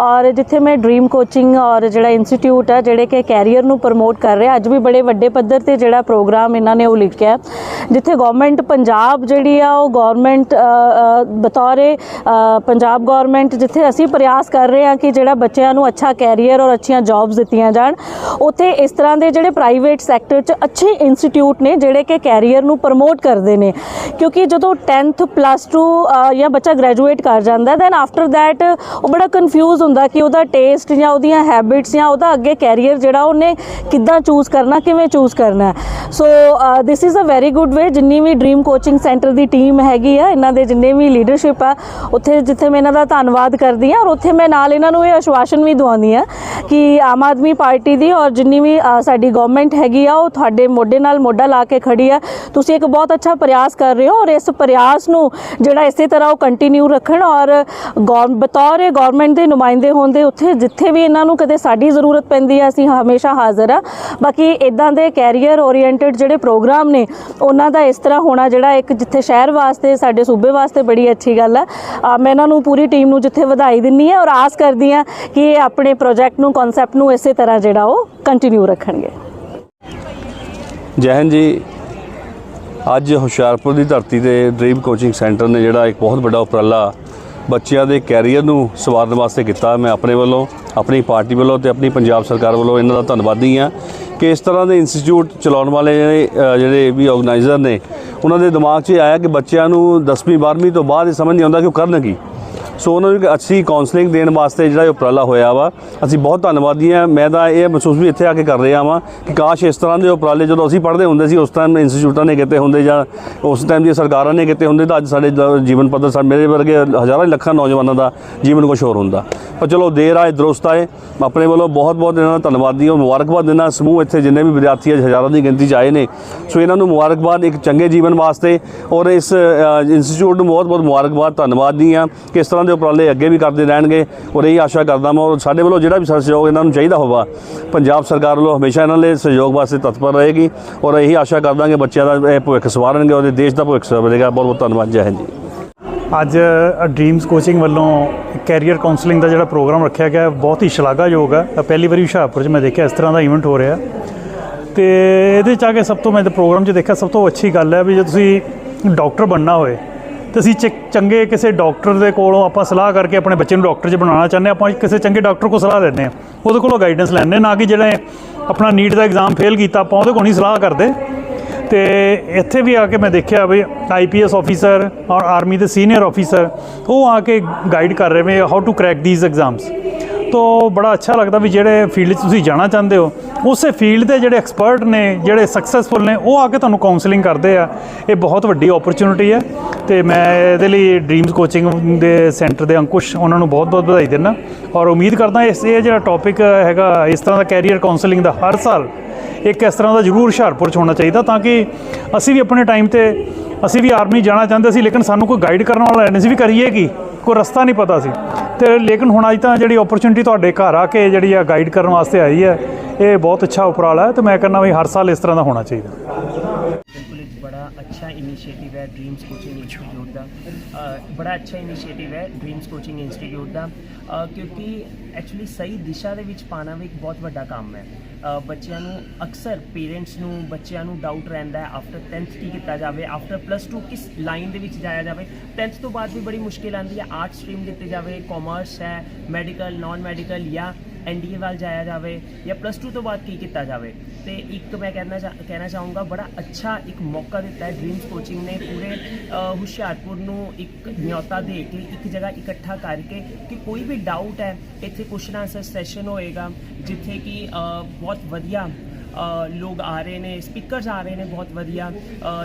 ਔਰ ਜਿੱਥੇ ਮੈਂ ਡ੍ਰੀਮ ਕੋਚਿੰਗ ਔਰ ਜਿਹੜਾ ਇੰਸਟੀਚਿਊਟ ਹੈ ਜਿਹੜੇ ਕਿ ਕੈਰੀਅਰ ਨੂੰ ਪ੍ਰਮੋਟ ਕਰ ਰਿਹਾ, ਅੱਜ ਵੀ ਬੜੇ ਵੱਡੇ ਪੱਧਰ ਤੇ ਜਿਹੜਾ ਪ੍ਰੋਗਰਾਮ ਇਹਨਾਂ ਨੇ ਉਹ ਲਿਖਿਆ ਜਿੱਥੇ ਗਵਰਨਮੈਂਟ ਪੰਜਾਬ ਜਿਹੜੀ ਆ, ਉਹ ਗਵਰਨਮੈਂਟ ਬਤੌਰੇ ਪੰਜਾਬ ਗਵਰਨਮੈਂਟ ਜਿੱਥੇ ਅਸੀਂ ਪ੍ਰਯਾਸ ਕਰ ਰਹੇ ਹਾਂ ਕਿ ਜਿਹੜਾ ਬੱਚਿਆਂ ਨੂੰ ਅੱਛਾ ਕੈਰੀਅਰ ਔਰ ਅੱਛੀਆਂ ਜੌਬਸ ਦਿੱਤੀਆਂ ਜਾਣ, ਉੱਥੇ ਇਸ ਤਰ੍ਹਾਂ ਦੇ ਜਿਹੜੇ ਪ੍ਰਾਈਵੇਟ ਸੈਕਟਰ 'ਚ ਅੱਛੇ ਇੰਸਟੀਟਿਊਟ ਨੇ ਜਿਹੜੇ ਕਿ ਕੈਰੀਅਰ ਨੂੰ ਪ੍ਰਮੋਟ ਕਰਦੇ ਨੇ। ਕਿਉਂਕਿ ਜਦੋਂ 10th ਪਲੱਸ 2 ਜਾਂ ਬੱਚਾ ਗ੍ਰੈਜੂਏਟ ਕਰ ਜਾਂਦਾ ਦੈਨ ਆਫਟਰ ਥੈਟ ਉਹ ਬੜਾ ਕਨਫਿਊਜ਼ ਹੁੰਦਾ ਕਿ ਉਹਦਾ ਟੇਸਟ ਜਾਂ ਉਹਦੀਆਂ ਹੈਬਿਟਸ ਜਾਂ ਉਹਦਾ ਅੱਗੇ ਕੈਰੀਅਰ ਜਿਹੜਾ ਉਹਨੇ ਕਿੱਦਾਂ ਚੂਜ਼ ਕਰਨਾ, ਕਿਵੇਂ ਚੂਜ਼ ਕਰਨਾ so this is a very good way ਜਿੰਨੀ ਵੀ ਡ੍ਰੀਮ ਕੋਚਿੰਗ ਸੈਂਟਰ ਦੀ ਟੀਮ ਹੈਗੀ ਆ, ਇਹਨਾਂ ਦੇ ਜਿੰਨੇ ਵੀ ਲੀਡਰਸ਼ਿਪ ਆ, ਉੱਥੇ ਜਿੱਥੇ ਮੈਂ ਇਹਨਾਂ ਦਾ ਧੰਨਵਾਦ ਕਰਦੀ ਆ, ਔਰ ਉੱਥੇ ਮੈਂ ਨਾਲ ਇਹਨਾਂ ਨੂੰ ਇਹ ਆਸ਼ਵਾਸਨ ਵੀ ਦਵਾਉਂਦੀ ਆ ਕਿ ਆਮ ਆਦਮੀ ਪਾਰਟੀ ਦੀ ਔਰ ਜਿੰਨੀ ਵੀ ਸਾਡੀ ਗਵਰਨਮੈਂਟ ਹੈਗੀ ਆ, ਉਹ ਤੁਹਾਡੇ ਮੋਢੇ ਨਾਲ ਮੋਢਾ ਲਾ ਕੇ ਖੜੀ ਆ। ਤੁਸੀਂ ਇੱਕ ਬਹੁਤ ਅੱਛਾ ਪ੍ਰਯਾਸ ਕਰ ਰਹੇ ਹੋ ਔਰ ਇਸ ਪ੍ਰਯਾਸ ਨੂੰ ਜਿਹੜਾ ਇਸੇ ਤਰ੍ਹਾਂ ਉਹ ਕੰਟੀਨਿਊ ਰੱਖਣ ਔਰ ਗੌਰ, ਬਤੌਰ ਗਵਰਨਮੈਂਟ ਦੇ ਨੁਮਾਇੰਦੇ ਹੋਣ ਦੇ ਉੱਥੇ ਜਿੱਥੇ ਵੀ ਇਹਨਾਂ ਨੂੰ ਕਦੇ ਸਾਡੀ ਜ਼ਰੂਰਤ ਪੈਂਦੀ ਹੈ, ਅਸੀਂ ਹਮੇਸ਼ਾ ਹਾਜ਼ਰ ਆ। ਬਾਕੀ ਇਦਾਂ ਦੇ ਕੈਰੀਅਰ ਓਰੀਐਂਟਡ ਜਿਹੜੇ ਪ੍ਰੋਗਰਾਮ ਨੇ, ਉਹਨਾਂ ਦਾ ਇਸ ਤਰ੍ਹਾਂ ਹੋਣਾ ਜਿਹੜਾ ਇੱਕ ਜਿੱਥੇ ਸ਼ਹਿਰ ਵਾਸਤੇ, ਸਾਡੇ ਸੂਬੇ ਵਾਸਤੇ ਬੜੀ ਅੱਛੀ ਗੱਲ ਆ। ਮੈਂ ਇਹਨਾਂ ਨੂੰ ਪੂਰੀ ਟੀਮ ਨੂੰ ਜਿੱਥੇ ਵਧਾਈ ਦਿੰਨੀ ਹੈ ਔਰ ਆਸ ਕਰਦੀ ਹਾਂ ਕਿ ਇਹ ਆਪਣੇ ਪ੍ਰੋਜੈਕਟ ਨੂੰ ਕਨਸੈਪਟ ਨੂੰ ਇਸੇ ਤਰ੍ਹਾਂ ਜਿਹੜਾ ਉਹ ਕੰਟੀਨਿਊ ਰੱਖਣਗੇ। ਜੈ ਜੀ, ਅੱਜ ਹੁਸ਼ਿਆਰਪੁਰ ਦੀ ਧਰਤੀ ਤੇ ਡ੍ਰੀਮ ਕੋਚਿੰਗ ਸੈਂਟਰ ਨੇ ਜਿਹੜਾ ਇੱਕ ਬਹੁਤ ਵੱਡਾ ਉਪਰਾਲਾ ਬੱਚਿਆਂ ਦੇ ਕੈਰੀਅਰ ਨੂੰ ਸਵਾਰਨ ਵਾਸਤੇ ਕੀਤਾ। ਮੈਂ ਆਪਣੇ ਵੱਲੋਂ, ਆਪਣੀ ਪਾਰਟੀ ਵੱਲੋਂ ਤੇ ਆਪਣੀ ਪੰਜਾਬ ਸਰਕਾਰ ਵੱਲੋਂ ਇਹਨਾਂ ਦਾ ਧੰਨਵਾਦੀ ਹਾਂ ਕਿ ਇਸ ਤਰ੍ਹਾਂ ਦੇ ਇੰਸਟੀਚਿਊਟ ਚਲਾਉਣ ਵਾਲੇ ਜਿਹੜੇ ਜਿਹੜੇ ਵੀ ਆਰਗੇਨਾਈਜ਼ਰ ਨੇ, ਉਹਨਾਂ ਦੇ ਦਿਮਾਗ 'ਚ ਇਹ ਆਇਆ ਕਿ ਬੱਚਿਆਂ ਨੂੰ 10ਵੀਂ 12ਵੀਂ ਤੋਂ ਬਾਅਦ ਇਹ ਸਮਝ ਨਹੀਂ ਆਉਂਦਾ ਕਿ ਉਹ ਕਰਨ ਕੀ। ਸੋ ਉਹਨਾਂ ਨੂੰ ਇੱਕ ਅੱਛੀ ਕਾਉਂਸਲਿੰਗ ਦੇਣ ਵਾਸਤੇ ਜਿਹੜਾ ਇਹ ਉਪਰਾਲਾ ਹੋਇਆ ਵਾ, ਅਸੀਂ ਬਹੁਤ ਧੰਨਵਾਦੀ ਹਾਂ। ਮੈਂ ਤਾਂ ਇਹ ਮਹਿਸੂਸ ਵੀ ਇੱਥੇ ਆ ਕੇ ਕਰ ਰਿਹਾ ਵਾਂ ਕਿ ਕਾਸ਼ ਇਸ ਤਰ੍ਹਾਂ ਦੇ ਉਪਰਾਲੇ ਜਦੋਂ ਅਸੀਂ ਪੜ੍ਹਦੇ ਹੁੰਦੇ ਸੀ, ਉਸ ਟਾਈਮ ਇੰਸਟੀਚਿਊਟਾਂ ਨੇ ਕੀਤੇ ਹੁੰਦੇ ਜਾਂ ਉਸ ਟਾਈਮ ਦੀਆਂ ਸਰਕਾਰਾਂ ਨੇ ਕੀਤੇ ਹੁੰਦੇ ਤਾਂ ਅੱਜ ਸਾਡੇ ਜੀਵਨ ਪੱਧਰ ਸਾ, ਮੇਰੇ ਵਰਗੇ ਹਜ਼ਾਰਾਂ ਲੱਖਾਂ ਨੌਜਵਾਨਾਂ ਦਾ ਜੀਵਨ ਕੁਝ ਹੋਰ ਹੁੰਦਾ। ਪਰ ਚਲੋ ਦੇਰ ਆਏ ਦਰੁਸਤ ਆਏ ਆਪਣੇ ਵੱਲੋਂ ਬਹੁਤ ਬਹੁਤ ਇਹਨਾਂ ਦਾ ਧੰਨਵਾਦੀ ਹਾਂ ਮੁਬਾਰਕਬਾਦ ਦਿੰਦਾ ਸਮੂਹ ਇੱਥੇ ਜਿੰਨੇ ਵੀ ਵਿਦਿਆਰਥੀ ਅੱਜ ਹਜ਼ਾਰਾਂ ਦੀ ਗਿਣਤੀ 'ਚ ਆਏ ਨੇ। ਸੋ ਇਹਨਾਂ ਨੂੰ ਮੁਬਾਰਕਬਾਦ, ਇੱਕ ਚੰਗੇ ਜੀਵਨ ਵਾਸਤੇ। ਔਰ ਇਸ ਇੰਸਟੀਚਿਊਟ ਨੂੰ ਬਹੁਤ ਬਹੁਤ ਮੁਬਾਰਕਬਾਦ, ਧੰਨਵਾਦੀ ਹਾਂ। ਕਿ ਇਸ ਤਰ੍ਹਾਂ ਦੇ ਉਪਰਾਲੇ ਅੱਗੇ ਵੀ ਕਰਦੇ ਰਹਿਣਗੇ। ਔਰ ਇਹੀ ਆਸ਼ਾ ਕਰਦਾ ਮੈਂ, ਔਰ ਸਾਡੇ ਵੱਲੋਂ ਜਿਹੜਾ ਵੀ ਸਹਿਯੋਗ ਇਹਨਾਂ ਨੂੰ ਚਾਹੀਦਾ ਹੋਵਾ ਪੰਜਾਬ ਸਰਕਾਰ ਵੱਲੋਂ ਹਮੇਸ਼ਾ ਇਹਨਾਂ ਲਈ ਸਹਿਯੋਗ ਵਾਸਤੇ ਤਤਪਰ ਰਹੇਗੀ। ਔਰ ਇਹੀ ਆਸ਼ਾ ਕਰਦਾ ਕਿ ਬੱਚਿਆਂ ਦਾ ਇਹ ਭਵਿੱਖ ਸਵਾਰਨਗੇ ਔਰ ਦੇਸ਼ ਦਾ ਭਵਿੱਖ ਸਵਾਰੇਗਾ। ਬਹੁਤ ਬਹੁਤ ਧੰਨਵਾਦ। ਜੈ ਹਿੰਦ ਜੀ। ਅੱਜ ਡ੍ਰੀਮਸ ਕੋਚਿੰਗ ਵੱਲੋਂ ਕੈਰੀਅਰ ਕਾਉਂਸਲਿੰਗ ਦਾ ਜਿਹੜਾ ਪ੍ਰੋਗਰਾਮ ਰੱਖਿਆ ਗਿਆ ਬਹੁਤ ਹੀ ਸ਼ਲਾਘਾਯੋਗ ਹੈ ਪਹਿਲੀ ਵਾਰੀ ਹੁਸ਼ਿਆਰਪੁਰ 'ਚ ਮੈਂ ਦੇਖਿਆ ਇਸ ਤਰ੍ਹਾਂ ਦਾ ਇਵੈਂਟ ਹੋ ਰਿਹਾ। ਤੇ ਇਹਦੇ 'ਚ ਆ ਕੇ ਸਭ ਤੋਂ ਮੈਂ ਪ੍ਰੋਗਰਾਮ 'ਚ ਦੇਖਿਆ ਸਭ ਤੋਂ ਅੱਛੀ ਗੱਲ ਹੈ ਵੀ ਜੇ ਤੁਸੀਂ ਡਾਕਟਰ ਬਣਨਾ ਹੋਏ ਤੇ ਅਸੀਂ ਚ- ਚੰਗੇ ਕਿਸੇ ਡਾਕਟਰ ਦੇ ਕੋਲੋਂ ਆਪਾਂ ਸਲਾਹ ਕਰਕੇ ਆਪਣੇ ਬੱਚੇ ਨੂੰ ਡਾਕਟਰ 'ਚ ਬਣਾਉਣਾ ਚਾਹੁੰਦੇ ਹਾਂ ਆਪਾਂ ਕਿਸੇ ਚੰਗੇ ਡਾਕਟਰ ਕੋਲ ਸਲਾਹ ਲੈਂਦੇ ਹਾਂ। ਉਹਦੇ ਕੋਲੋਂ ਗਾਈਡੈਂਸ ਲੈਂਦੇ ਹਾਂ, ਨਾ ਕਿ ਜਿਹੜੇ ਆਪਣਾ ਨੀਟ ਦਾ ਐਗਜ਼ਾਮ ਫੇਲ ਕੀਤਾ ਆਪਾਂ ਉਹਦੇ ਕੋਲ ਨਹੀਂ ਸਲਾਹ ਕਰਦੇ। ਤੇ ਇੱਥੇ ਵੀ ਆ ਕੇ ਮੈਂ ਦੇਖਿਆ ਵੀ ਆਈਪੀਐਸ ਆਫੀਸਰ ਔਰ ਆਰਮੀ ਦੇ ਸੀਨੀਅਰ ਆਫੀਸਰ ਉਹ ਆ ਕੇ ਗਾਈਡ ਕਰ ਰਹੇ ਨੇ how to crack these exams ਤੋਂ ਬੜਾ ਅੱਛਾ ਲੱਗਦਾ ਵੀ ਜਿਹੜੇ ਫੀਲਡ 'ਚ ਤੁਸੀਂ ਜਾਣਾ ਚਾਹੁੰਦੇ ਹੋ, ਉਸੇ ਫੀਲਡ ਦੇ ਜਿਹੜੇ ਐਕਸਪਰਟ ਨੇ, ਜਿਹੜੇ ਸਕਸੈਸਫੁਲ ਨੇ, ਉਹ ਆ ਕੇ ਤੁਹਾਨੂੰ ਕਾਉਂਸਲਿੰਗ ਕਰਦੇ ਆ। ਇਹ ਬਹੁਤ ਵੱਡੀ ਓਪਰਚ्युनिटी ਹੈ ਤੇ ਮੈਂ ਇਹਦੇ ਲਈ ਡ੍ਰੀਮਸ ਕੋਚਿੰਗ ਦੇ ਸੈਂਟਰ ਦੇ ਅੰਕੁਸ਼ ਉਹਨਾਂ ਨੂੰ ਬਹੁਤ-ਬਹੁਤ ਵਧਾਈ ਦਿੰਦਾ। ਔਰ ਉਮੀਦ ਕਰਦਾ ਇਸ, ਇਹ ਜਿਹੜਾ ਟੌਪਿਕ ਹੈਗਾ, ਇਸ ਤਰ੍ਹਾਂ ਦਾ ਕੈਰੀਅਰ ਕਾਉਂਸਲਿੰਗ ਦਾ ਹਰ ਸਾਲ ਇੱਕ ਇਸ ਤਰ੍ਹਾਂ ਦਾ ਜ਼ਰੂਰ ਹੁਸ਼ਿਆਰਪੁਰ ਚ ਹੋਣਾ ਚਾਹੀਦਾ ਤਾਂ ਕਿ ਅਸੀਂ ਵੀ ਆਪਣੇ ਟਾਈਮ ਤੇ ਅਸੀਂ ਵੀ ਆਰਮੀ ਜਾਣਾ ਚਾਹੁੰਦੇ ਸੀ, ਲੇਕਿਨ ਸਾਨੂੰ ਕੋਈ ਗਾਈਡ ਕਰਨ ਵਾਲਾ ਨਹੀਂ ਵੀ ਕਰੀਏਗੀ ਕੋਈ ਰਸਤਾ ਨਹੀਂ ਪਤਾ ਸੀ। ਤੇ ਲੇਕਿਨ ਹੁਣ ਅੱਜ ਤਾਂ ਜਿਹੜੀ ਓਪਰਚੁਨਿਟੀ ਤੁਹਾਡੇ ਘਰ ਆ ਕੇ ਜਿਹੜੀ ਆ ਗਾਈਡ ਕਰਨ ਵਾਸਤੇ ਆਈ ਹੈ, ਇਹ ਬਹੁਤ ਅੱਛਾ ਉਪਰਾਲਾ ਹੈ ਤੇ ਮੈਂ ਕਹਿੰਦਾ ਵੀ ਹਰ ਸਾਲ ਇਸ ਤਰ੍ਹਾਂ ਦਾ ਹੋਣਾ ਚਾਹੀਦਾ। ਬੜਾ ਅੱਛਾ ਇਨੀਸ਼ੀਏਟਿਵ ਹੈ ਡ੍ਰੀਮ ਸਕੂਲ ਬੜਾ ਅੱਛਾ ਇਨੀਸ਼ੀਏਟਿਵ ਹੈ ਡ੍ਰੀਮਸ ਕੋਚਿੰਗ ਇੰਸਟੀਚਿਊਟ ਦਾ। ਕਿਉਂਕਿ ਐਕਚੁਅਲੀ ਸਹੀ ਦਿਸ਼ਾ ਦੇ ਵਿੱਚ ਪਾਣਾ ਵੀ ਇੱਕ ਬਹੁਤ ਵੱਡਾ ਕੰਮ ਹੈ। ਬੱਚਿਆਂ ਨੂੰ ਅਕਸਰ ਪੇਰੈਂਟਸ ਨੂੰ, ਬੱਚਿਆਂ ਨੂੰ ਡਾਊਟ ਰਹਿੰਦਾ ਹੈ ਆਫਟਰ 10th ਕੀ ਕੀਤਾ ਜਾਵੇ ਆਫਟਰ ਪਲੱਸ 2 ਕਿਸ ਲਾਈਨ ਦੇ ਵਿੱਚ ਜਾਇਆ ਜਾਵੇ। 10th ਤੋਂ ਬਾਅਦ ਵੀ ਬੜੀ ਮੁਸ਼ਕਿਲ ਆਉਂਦੀ ਹੈ ਆਰਟ ਸਟਰੀਮ ਦਿੱਤੀ ਜਾਵੇ ਕਾਮਰਸ ਹੈ ਮੈਡੀਕਲ ਨਾਨ ਮੈਡੀਕਲ ਜਾਂ ਐਨਡੀਏ ਵੱਲ ਜਾਇਆ ਜਾਵੇ ਜਾਂ ਪਲੱਸ 2 ਤੋਂ ਬਾਅਦ ਕੀ ਕੀਤਾ ਜਾਵੇ। ਤੇ ਇੱਕ ਮੈਂ ਕਹਿਣਾ ਚਾ- ਕਹਿਣਾ ਚਾਹੂੰਗਾ, ਬੜਾ ਅੱਛਾ ਇੱਕ ਮੌਕਾ ਦਿੱਤਾ ਹੈ ਡ੍ਰੀਮਸ ਕੋਚਿੰਗ ਨੇ ਪੂਰੇ ਹੁਸ਼ਿਆਰਪੁਰ ਨੂੰ ਇੱਕ ਨਿਯੋਤਾ ਦੇ ਕੇ, ਇੱਕ ਜਗ੍ਹਾ ਇਕੱਠਾ ਕਰਕੇ ਕਿ ਕੋਈ ਵੀ ਡਾਊਟ ਹੈ, ਇੱਥੇ ਕੁਐਸਚਨ ਆਨਸਰ ਸੈਸ਼ਨ ਹੋਏਗਾ, ਜਿੱਥੇ ਕਿ ਬਹੁਤ ਵਧੀਆ ਲੋਕ ਆ ਰਹੇ ਨੇ ਸਪੀਕਰਸ ਆ ਰਹੇ ਨੇ ਬਹੁਤ ਵਧੀਆ।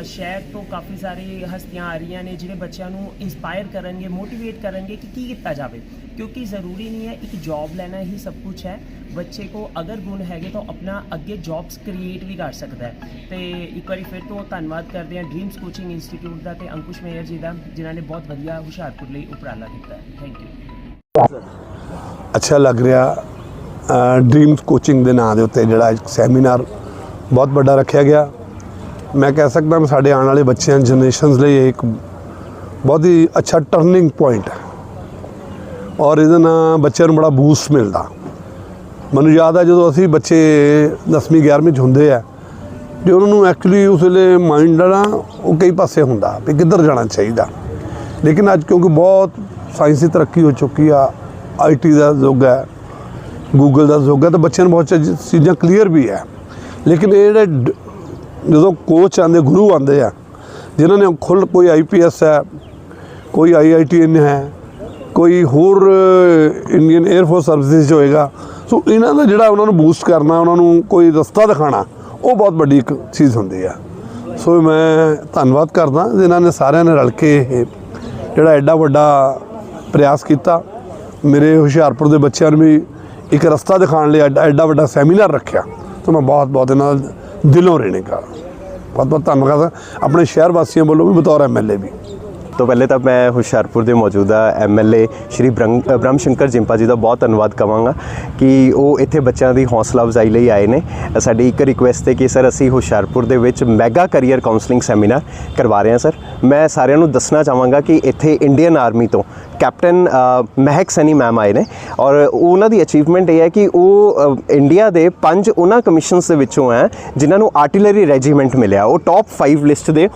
ਸ਼ਹਿਰ ਤੋਂ ਕਾਫੀ ਸਾਰੀ ਹਸਤੀਆਂ ਆ ਰਹੀਆਂ ਨੇ ਜਿਹੜੇ ਬੱਚਿਆਂ ਨੂੰ ਇਨਸਪਾਇਰ ਕਰਨਗੇ ਮੋਟੀਵੇਟ ਕਰਨਗੇ ਕਿ ਕੀ ਕੀਤਾ ਜਾਵੇ। ਕਿਉਂਕਿ ਜ਼ਰੂਰੀ ਨਹੀਂ ਹੈ ਇੱਕ ਜੌਬ ਲੈਣਾ ਹੀ ਸਭ ਕੁਝ ਹੈ। ਬੱਚੇ ਕੋ ਅਗਰ ਗੁਣ ਹੈਗੇ ਤਾਂ ਆਪਣਾ ਅੱਗੇ ਜੌਬਸ ਕ੍ਰੀਏਟ ਵੀ ਕਰ ਸਕਦਾ ਹੈ। ਤੇ ਇੱਕ ਵਾਰੀ ਫਿਰ ਤੋਂ ਧੰਨਵਾਦ ਕਰਦੇ ਹਾਂ ਡ੍ਰੀਮਸ ਕੋਚਿੰਗ ਇੰਸਟੀਚਿਊਟ ਦਾ ਤੇ ਅੰਕੁਸ਼ ਮੇਅਰ ਜੀ ਦਾ, ਜਿਨ੍ਹਾਂ ਨੇ ਬਹੁਤ ਵਧੀਆ ਹੁਸ਼ਿਆਰਪੁਰ ਲਈ ਉਪਰਾਲਾ ਕੀਤਾ ਹੈ। ਥੈਂਕ ਯੂ ਅੱਛਾ, ਲੱਗ ਰਿਹਾ ਡ੍ਰੀਮਸ ਕੋਚਿੰਗ ਦੇ ਨਾਂ ਦੇ ਉੱਤੇ ਜਿਹੜਾ ਸੈਮੀਨਾਰ ਬਹੁਤ ਵੱਡਾ ਰੱਖਿਆ ਗਿਆ। ਮੈਂ ਕਹਿ ਸਕਦਾ ਮੈਂ ਸਾਡੇ ਆਉਣ ਵਾਲੇ ਬੱਚਿਆਂ ਜਨਰੇਸ਼ਨਸ ਲਈ ਇਹ ਇੱਕ ਬਹੁਤ ਹੀ ਅੱਛਾ ਟਰਨਿੰਗ ਪੁਆਇੰਟ ਹੈ। ਔਰ ਇਹਦੇ ਨਾਲ ਬੱਚਿਆਂ ਨੂੰ ਬੜਾ ਬੂਸਟ ਮਿਲਦਾ। ਮੈਨੂੰ ਯਾਦ ਹੈ ਜਦੋਂ ਅਸੀਂ ਬੱਚੇ 10ਵੀਂ 11ਵੀਂ ਚ ਹੁੰਦੇ ਆ, ਤੇ ਉਹਨਾਂ ਨੂੰ ਐਕਚੁਅਲੀ ਉਸ ਵੇਲੇ ਮਾਈਂਡ ਨਾ ਉਹ ਕਈ ਪਾਸੇ ਹੁੰਦਾ ਵੀ ਕਿੱਧਰ ਜਾਣਾ ਚਾਹੀਦਾ। ਲੇਕਿਨ ਅੱਜ ਕਿਉਂਕਿ ਬਹੁਤ ਸਾਇੰਸ ਦੀ ਤਰੱਕੀ ਹੋ ਚੁੱਕੀ ਆ ਆਈਟੀ ਦਾ ਯੁੱਗ ਹੈ ਗੂਗਲ ਦਾ ਯੁੱਗ ਹੈ ਤਾਂ ਬੱਚਿਆਂ ਨੂੰ ਬਹੁਤ ਚੀਜ਼ਾਂ ਕਲੀਅਰ ਵੀ ਹੈ। ਲੇਕਿਨ ਇਹ ਜਿਹੜੇ ਜਦੋਂ ਕੋਚ ਆਉਂਦੇ, ਗੁਰੂ ਆਉਂਦੇ ਆ, ਜਿਨ੍ਹਾਂ ਨੇ ਖੁੱਲ ਕੋਈ ਆਈਪੀਐਸ ਹੈ, ਕੋਈ ਆਈਆਈਟੀਐਨ ਹੈ, ਕੋਈ ਹੋਰ ਇੰਡੀਅਨ 에ਅਰ ਫੋਰਸ ਸਰਵਿਸਿਜ਼ 'ਚ ਹੋਏਗਾ, ਸੋ ਇਹਨਾਂ ਦਾ ਜਿਹੜਾ ਉਹਨਾਂ ਨੂੰ ਬੂਸਟ ਕਰਨਾ, ਉਹਨਾਂ ਨੂੰ ਕੋਈ ਰਸਤਾ ਦਿਖਾਣਾ ਉਹ ਬਹੁਤ ਵੱਡੀ ਇੱਕ ਚੀਜ਼ ਹੁੰਦੀ ਆ। ਸੋ ਮੈਂ ਧੰਨਵਾਦ ਕਰਦਾ, ਜਿਨ੍ਹਾਂ ਨੇ ਸਾਰਿਆਂ ਨੇ ਰਲ ਕੇ ਇਹ ਜਿਹੜਾ ਐਡਾ ਵੱਡਾ ਪ੍ਰਯਾਸ ਕੀਤਾ। ਮੇਰੇ ਹੁਸ਼ਿਆਰਪੁਰ ਦੇ ਬੱਚਿਆਂ ਨੂੰ ਵੀ ਇੱਕ ਰਸਤਾ ਦਿਖਾਉਣ ਲਈ ਐਡਾ ਐਡਾ ਵੱਡਾ ਸੈਮੀਨਾਰ ਰੱਖਿਆ। ਤਾਂ ਮੈਂ ਬਹੁਤ ਬਹੁਤ ਇਹਨਾਂ ਦਾ ਦਿਲੋਂ ਰਹਿਣੇ ਕਾ ਬਹੁਤ ਬਹੁਤ ਧੰਨਵਾਦ ਆਪਣੇ ਸ਼ਹਿਰ ਵਾਸੀਆਂ ਵੱਲੋਂ ਵੀ ਬਤੌਰ ਐਮਐਲਏ ਵੀ। ਤੋਂ ਪਹਿਲੇ ਤਾਂ ਮੈਂ ਹੁਸ਼ਿਆਰਪੁਰ ਦੇ ਮੌਜੂਦਾ ਐਮਐਲਏ ਸ਼੍ਰੀ ਬ੍ਰਹਮ ਬ੍ਰਹਮ ਸ਼ੰਕਰ ਜਿੰਪਾ ਜੀ ਦਾ ਬਹੁਤ ਧੰਨਵਾਦ ਕਵਾਂਗਾ ਕਿ ਉਹ ਇੱਥੇ ਬੱਚਿਆਂ ਦੀ ਹੌਸਲਾ ਅਫਜ਼ਾਈ ਲਈ ਆਏ ਨੇ। ਸਾਡੀ ਇੱਕ ਰਿਕੁਐਸਟ ਹੈ ਕਿ ਸਰ, ਅਸੀਂ ਹੁਸ਼ਿਆਰਪੁਰ ਦੇ ਵਿੱਚ ਮੈਗਾ ਕੈਰੀਅਰ ਕਾਉਂਸਲਿੰਗ ਸੈਮੀਨਾਰ ਕਰਵਾ ਰਹੇ ਹਾਂ, ਸਰ। ਮੈਂ ਸਾਰਿਆਂ ਨੂੰ ਦੱਸਣਾ ਚਾਹਾਂਗਾ ਕਿ ਇੱਥੇ ਇੰਡੀਅਨ ਆਰਮੀ ਤੋਂ ਕੈਪਟਨ ਮਹਿਕ ਸੈਣੀ ਮੈਮ ਆਏ ਨੇ ਔਰ ਉਹਨਾਂ ਦੀ ਅਚੀਵਮੈਂਟ ਇਹ ਹੈ ਕਿ ਉਹ ਇੰਡੀਆ ਦੇ ਪੰਜ ਉਹਨਾਂ ਕਮਿਸ਼ਨਸ ਦੇ ਵਿੱਚੋਂ ਹੈ ਜਿਨ੍ਹਾਂ ਨੂੰ ਆਰਟਿਲਰੀ ਰੈਜੀਮੈਂਟ ਮਿਲਿਆ। ਉਹ ਟੌਪ 5 ਲਿਸਟ ਦੇ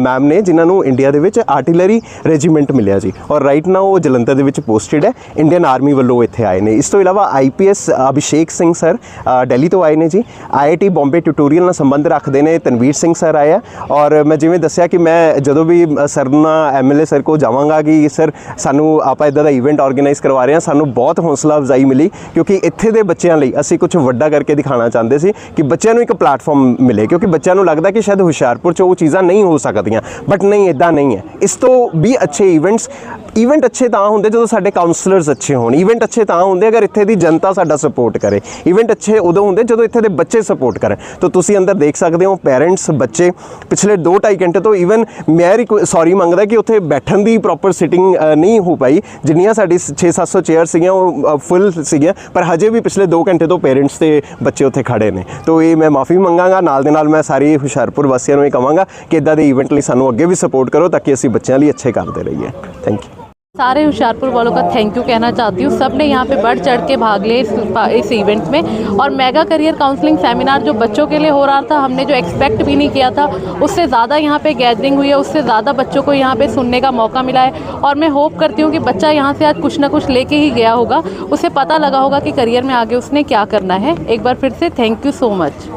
ਮੈਮ ਨੇ ਜਿਨ੍ਹਾਂ ਨੂੰ ਇੰਡੀਆ ਦੇ ਵਿੱਚ ਆਰਟਿਲਰੀ ਰੈਜੀਮੈਂਟ ਮਿਲਿਆ ਜੀ। ਔਰ ਰਾਈਟ ਨਾਓ ਉਹ ਜਲੰਧਰ ਦੇ ਵਿੱਚ ਪੋਸਟਡ ਹੈ। ਇੰਡੀਅਨ ਆਰਮੀ ਵੱਲੋਂ ਇੱਥੇ ਆਏ ਨੇ। ਇਸ ਤੋਂ ਇਲਾਵਾ ਆਈਪੀਐਸ ਅਭਿਸ਼ੇਕ ਸਿੰਘ ਸਰ ਅ, ਦਿੱਲੀ ਤੋਂ ਆਏ ਨੇ ਜੀ। ਆਈਆਈਟੀ ਬੰਬੇ ਟਿਊਟੋਰੀਅਲ ਨਾਲ ਸੰਬੰਧ ਰੱਖਦੇ ਨੇ ਤਨਵੀਰ ਸਿੰਘ ਸਰ ਆਏ ਆ। ਔਰ ਮੈਂ ਜਿਵੇਂ ਦੱਸਿਆ ਕਿ ਮੈਂ ਜਦੋਂ ਵੀ ਸਰ ਨਾਲ ਐਮਐਲਏ ਸਰ ਕੋ ਜਾਵਾਂਗਾ ਕਿ ਸਰ ਸਾਨੂੰ ਆਪਾਂ ਇਦਾਂ ਦਾ ਇਵੈਂਟ ਆਰਗੇਨਾਈਜ਼ ਕਰਵਾ ਰਹੇ ਹਾਂ, ਸਾਨੂੰ ਬਹੁਤ ਹੌਸਲਾ ਅਫਜ਼ਾਈ ਮਿਲੀ ਕਿਉਂਕਿ ਇੱਥੇ ਦੇ ਬੱਚਿਆਂ ਲਈ ਅਸੀਂ ਕੁਝ ਵੱਡਾ ਕਰਕੇ ਦਿਖਾਉਣਾ ਚਾਹੁੰਦੇ ਸੀ ਕਿ ਬੱਚਿਆਂ ਨੂੰ ਇੱਕ ਪਲੇਟਫਾਰਮ ਮਿਲੇ ਕਿਉਂਕਿ ਬੱਚਿਆਂ ਨੂੰ ਲੱਗਦਾ ਕਿ ਸ਼ਾਇਦ ਹੁਸ਼ਿਆਰਪੁਰ 'ਚ ਉਹ ਚੀਜ਼ਾਂ ਨਹੀਂ ਹੋ ਸਕਦੀਆਂ ਬਟ ਨਹੀਂ, ਇਦਾਂ ਨਹੀਂ ਹੈ। ਇਸ ਤੋਂ ਵੀ ਅੱਛੇ ਇਵੈਂਟਸ ਇਵੈਂਟ ਅੱਛੇ ਤਾਂ ਹੁੰਦੇ ਜਦੋਂ ਸਾਡੇ ਕਾਉਂਸਲਰਸ ਅੱਛੇ ਹੋਣ ਇਵੈਂਟ ਅੱਛੇ ਤਾਂ ਹੁੰਦੇ ਅਗਰ ਇੱਥੇ ਦੀ ਜਨਤਾ ਸਾਡਾ ਸਪੋਰਟ ਕਰੇ। ਇਵੈਂਟ ਅੱਛੇ ਉਦੋਂ ਹੁੰਦੇ ਜਦੋਂ ਇੱਥੇ ਦੇ ਬੱਚੇ ਸਪੋਰਟ ਕਰਨ। ਤਾਂ ਤੁਸੀਂ ਅੰਦਰ ਦੇਖ ਸਕਦੇ ਹੋ ਪੇਰੈਂਟਸ ਬੱਚੇ ਪਿਛਲੇ 2.5 ਘੰਟੇ ਤੋਂ ਇਵਨ ਮੈਂ ਸੌਰੀ ਮੰਗਦਾ ਕਿ ਉੱਥੇ ਬੈਠਣ ਦੀ ਪ੍ਰੋਪਰ ਸਿਟਿੰਗ ਨਹੀਂ ਹੋ ਪਾਈ। ਜਿੰਨੀਆਂ ਸਾਡੀ 6-700 ਚੇਅਰ ਸੀਗੀਆਂ, ਉਹ ਫੁੱਲ ਸੀਗੀਆਂ। ਪਰ ਹਜੇ ਵੀ ਪਿਛਲੇ 2 ਘੰਟੇ ਤੋਂ ਪੇਰੈਂਟਸ ਤੇ ਬੱਚੇ ਉੱਥੇ ਖੜੇ ਨੇ। ਤੋਂ ਇਹ ਮੈਂ ਮਾਫੀ ਮੰਗਾਗਾ, ਨਾਲ ਦੇ ਨਾਲ ਮੈਂ ਸਾਰੀ ਹੁਸ਼ਿਆਰਪੁਰ ਵਾਸੀਆਂ ਨੂੰ ਇਹ ਕਹਾਂਗਾ ਕਿ ਇਦਾਂ ਦੇ ਇਵੈਂਟ ਲਈ ਸਾਨੂੰ ਅੱਗੇ ਵੀ ਸਪੋਰਟ ਕਰੋ, ਤਾਂ ਕਿ ਅਸੀਂ ਬੱਚਿਆਂ ਲਈ ਅੱਛੇ ਕਰਦੇ ਰਹੀਏ। ਥੈਂਕ ਯੂ सारे होशियारपुर वालों का थैंक यू कहना चाहती हूँ। सबने यहाँ पे बढ़ चढ़ के भाग लिए इस, इस इवेंट में। और मेगा करियर काउंसलिंग सेमिनार जो बच्चों के लिए हो रहा था हमने जो एक्सपेक्ट भी नहीं किया था उससे ज़्यादा यहाँ पे गैदरिंग हुई है उससे ज़्यादा बच्चों को यहाँ पे सुनने का मौका मिला है। और मैं होप करती हूँ कि बच्चा यहाँ से आज कुछ ना कुछ लेके ही गया होगा। उसे पता लगा होगा कि करियर में आगे उसने क्या करना है। एक बार फिर से थैंक यू सो मच